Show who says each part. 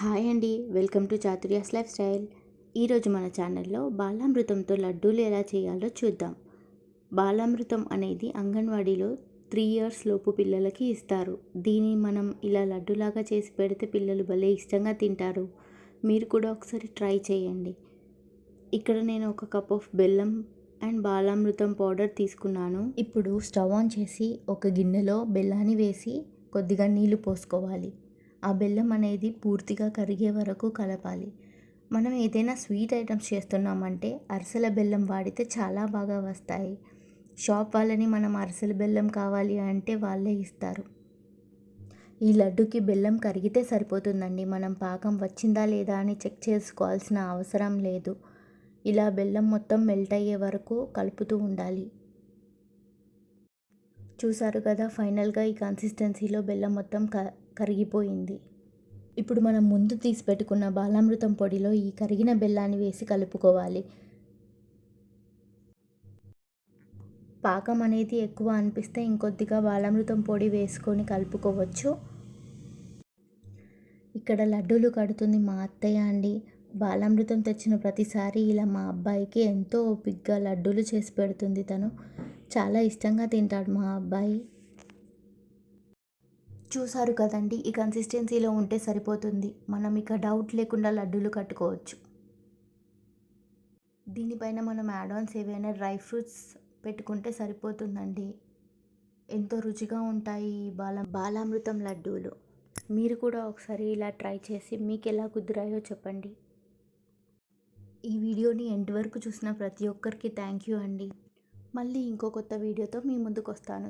Speaker 1: Hi అండి. Welcome to Chaturyas lifestyle. ఈరోజు మన ఛానల్లో బాలామృతంతో లడ్డూలు ఎలా చేయాలో చూద్దాం. బాలామృతం అనేది అంగన్వాడీలో త్రీ ఇయర్స్ లోపు పిల్లలకి ఇస్తారు. దీన్ని మనం ఇలా లడ్డూలాగా చేసి పెడితే పిల్లలు భలే ఇష్టంగా తింటారు. మీరు కూడా ఒకసారి ట్రై చేయండి. ఇక్కడ నేను ఒక కప్ ఆఫ్ బెల్లం అండ్ బాలామృతం పౌడర్ తీసుకున్నాను. ఇప్పుడు స్టవ్ ఆన్ చేసి ఒక గిన్నెలో బెల్లాన్ని వేసి కొద్దిగా నీళ్ళు పోసుకోవాలి. ఆ బెల్లం అనేది పూర్తిగా కరిగే వరకు కలపాలి. మనం ఏదైనా స్వీట్ ఐటమ్స్ చేస్తున్నామంటే అరిసెల బెల్లం వాడితే చాలా బాగా వస్తాయి. షాప్ వాళ్ళని మనం అరిసెల బెల్లం కావాలి అంటే వాళ్ళే ఇస్తారు. ఈ లడ్డుకి బెల్లం కరిగితే సరిపోతుందండి. మనం పాకం వచ్చిందా లేదా అని చెక్ చేసుకోవాల్సిన అవసరం లేదు. ఇలా బెల్లం మొత్తం మెల్ట్ అయ్యే వరకు కలుపుతూ ఉండాలి. చూసారు కదా ఫైనల్గా ఈ కన్సిస్టెన్సీలో బెల్లం మొత్తం క కరిగిపోయింది. ఇప్పుడు మనం ముందు తీసి పెట్టుకున్న బాలామృతం పొడిలో ఈ కరిగిన బెల్లాన్ని వేసి కలుపుకోవాలి. పాకం అనేది ఎక్కువ అనిపిస్తే ఇంకొద్దిగా బాలామృతం పొడి వేసుకొని కలుపుకోవచ్చు. ఇక్కడ లడ్డూలు కడుతుంది మా అత్తయ్య అండి. బాలామృతం తెచ్చిన ప్రతిసారి ఇలా మా అబ్బాయికి ఎంతో ఓపిగ్గా లడ్డూలు చేసి పెడుతుంది తను. చాలా ఇష్టంగా తింటాడు మా అబ్బాయి. చూసారు కదండి ఈ కన్సిస్టెన్సీలో ఉంటే సరిపోతుంది. మనం ఇక డౌట్ లేకుండా లడ్డూలు కట్టుకోవచ్చు. దీనిపైన మనం యాడ్ ఏవైనా డ్రై ఫ్రూట్స్ పెట్టుకుంటే సరిపోతుందండి. ఎంతో రుచిగా ఉంటాయి ఈ బాల బాలామృతం లడ్డూలు. మీరు కూడా ఒకసారి ఇలా ట్రై చేసి మీకు ఎలా కుదిరాయో చెప్పండి. ఈ వీడియోని ఎండ్ వరకు చూసిన ప్రతి ఒక్కరికి థ్యాంక్ యూ అండి. మళ్ళీ ఇంకో కొత్త వీడియోతో మీ ముందుకు వస్తాను.